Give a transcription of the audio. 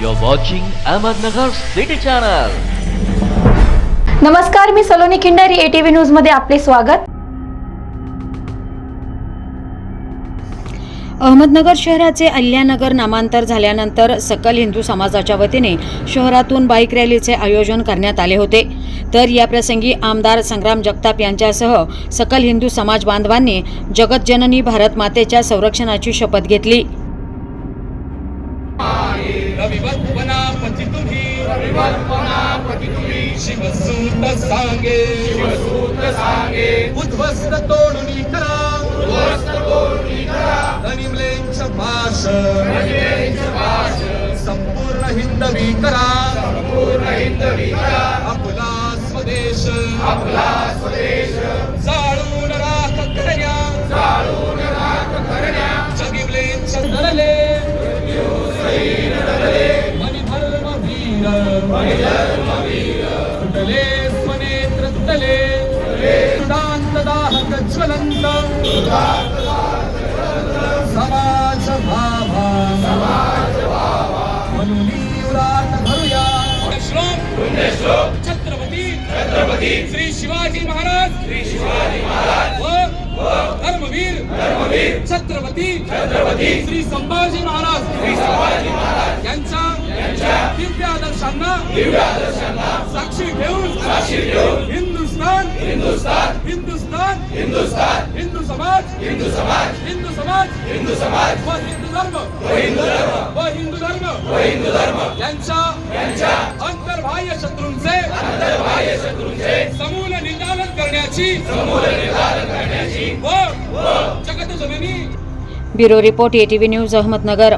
You're watching Ahmednagar City Channel. नमस्कार मी Saloni Khindari ATV न्यूजमध्ये आपले स्वागत. अहमदनगर शहराचे अल्यानगर नामांतर झाल्यानंतर सकल हिंदू समाजाच्या वतीने शहरातून बाईक रॅलीचे आयोजन करण्यात आले होते. तर या प्रसंगी आमदार संग्राम जगताप यांच्यासह सकल हिंदू समाज बांधवांनी जगतजननी भारत मातेच्या संरक्षणाची शपथ घेतली. शिवसूत सांगे शिवसूत सांगे उद्ध्वस्त तोडुनी करा. उद्ध्वस्त तोडुनी करा. गनिमलेंच भाष. गनिमलेंच भाष. संपूर्ण हिंदवी करा. संपूर्ण हिंदवी करा. आपला स्वदेश. आपला स्वदेश. मणिधर्म स्वनेत्र ज्वलंत समाज भावा म्हणून उरात श्लोक छत्रपती। छत्रपती श्री शिवाजी महाराज। श्री शिवाजी महाराज व धर्मवीर। धर्मवीर छत्रपती। छत्रपती श्री संभाजी महाराज। श्री संभाजी महाराज यांच्या साक्षी घेऊन हिंदुस्तान हिंदुस्तान हिंदुस्तान हिंदुस्तान हिंदू समाज हिंदू समाज हिंदू समाज हिंदू समाज व हिंदू धर्म व हिंदू धर्म व हिंदू धर्म व हिंदू धर्म यांच्या यांच्या अंतर्बाह्य शत्रूंचे अंतर्बाह्य शत्रूंचे समूल निदालन करण्याची समूल निदालन करण्याची व व जगत जननी bureau report ATV news Ahmednagar.